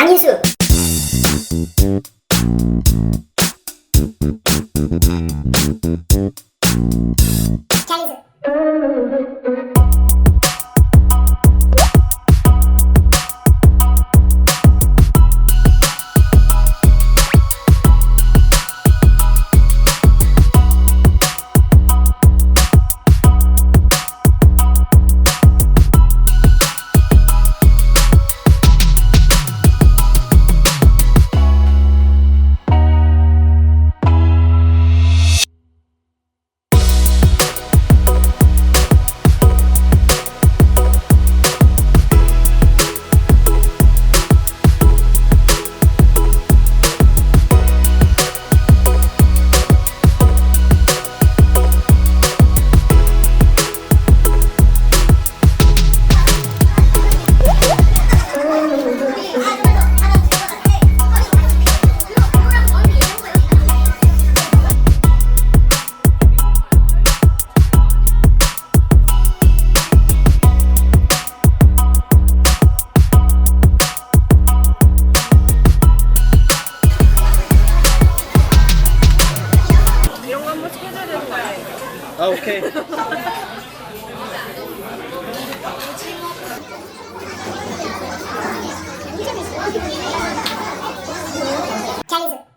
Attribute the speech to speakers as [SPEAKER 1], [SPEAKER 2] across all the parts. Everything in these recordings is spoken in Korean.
[SPEAKER 1] 장인수
[SPEAKER 2] 오케이.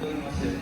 [SPEAKER 1] 장인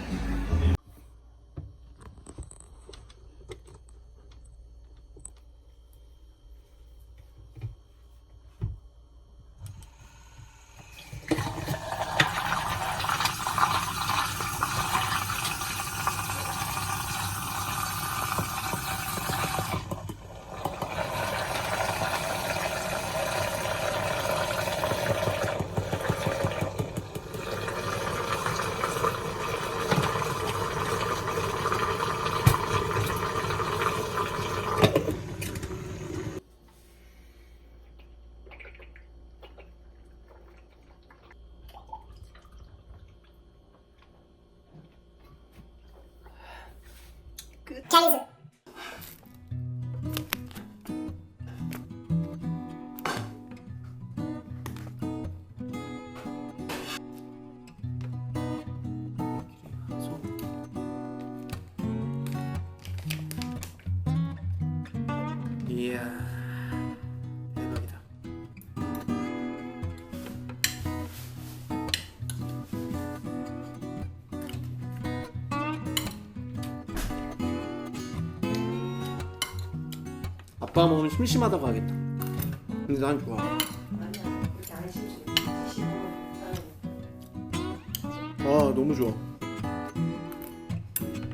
[SPEAKER 1] 수 장인수
[SPEAKER 2] 이야 아빠 먹으면 심심하다고 하겠다. 근데 난 좋아. 아 너무 좋아.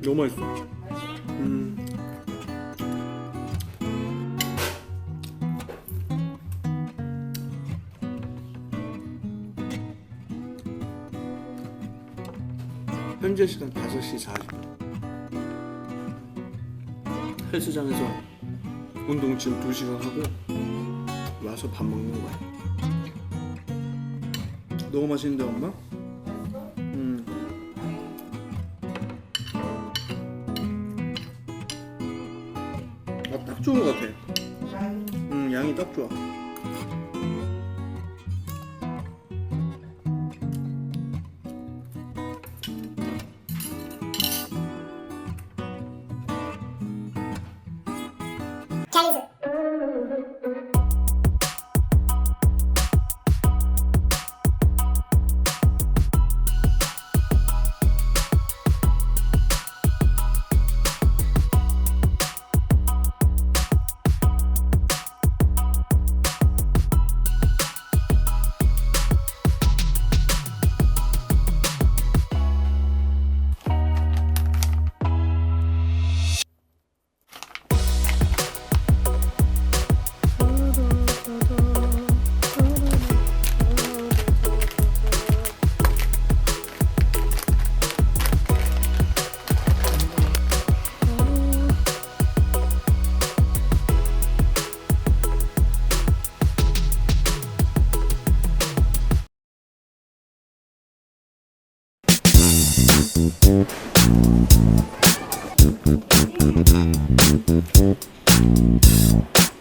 [SPEAKER 2] 너무 맛있어. 음. 현재 시간 5시 40분. 헬스장에서 운동 지금 2시간 하고 와서 밥 먹는 거야 너무 맛있는데 엄마? 음. 아, 딱 좋은 거 같아 음, 양이 딱 좋아
[SPEAKER 3] Thank you.